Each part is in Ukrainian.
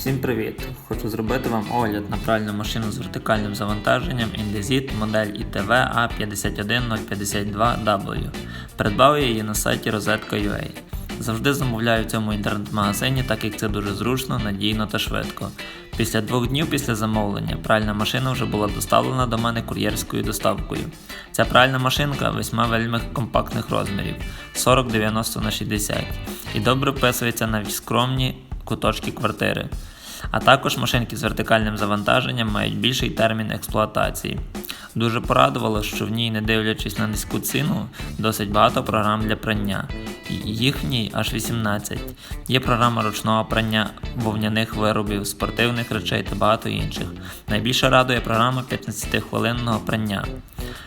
Всім привіт! Хочу зробити вам огляд на пральну машину з вертикальним завантаженням Indesit модель ITV A51052W. Придбав я її на сайті Rosetka.ua. Завжди замовляю в цьому інтернет-магазині, так як це дуже зручно, надійно та швидко. Після двох днів після замовлення пральна машина вже була доставлена до мене кур'єрською доставкою. Ця пральна машинка весьма вельми компактних розмірів 40-90 на 60 і добре вписується в скромні куточки квартири. А також машинки з вертикальним завантаженням мають більший термін експлуатації. Дуже порадувало, що в ній, не дивлячись на низьку ціну, досить багато програм для прання. І Їх в ній аж 18. Є програма ручного прання вовняних виробів, спортивних речей та багато інших. Найбільше радує програма 15-хвилинного прання.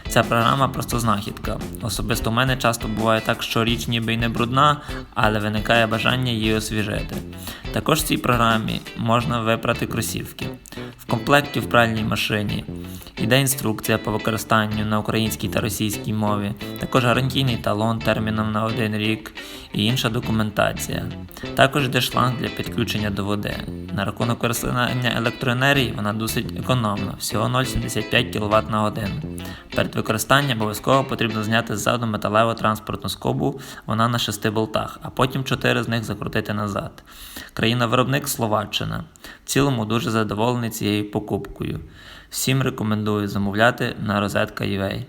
Ця програма просто знахідка. Особисто у мене часто буває так, що річ ніби й не брудна, але виникає бажання її освіжити. Також в цій програмі можна вибрати кросівки. В комплекті в пральній машині іде інструкція по використанню на українській та російській мові, також гарантійний талон терміном на один рік і інша документація. Також йде шланг для підключення до води. На рахунок використання електроенергії вона досить економна, всього 0,75 кВт на годину. Перед використанням обов'язково потрібно зняти ззаду металеву транспортну скобу, вона на 6 болтах, а потім 4 з них закрутити назад. Країна-виробник Словаччина. Цілому дуже задоволений цією покупкою. Всім рекомендую замовляти на розетка.ua.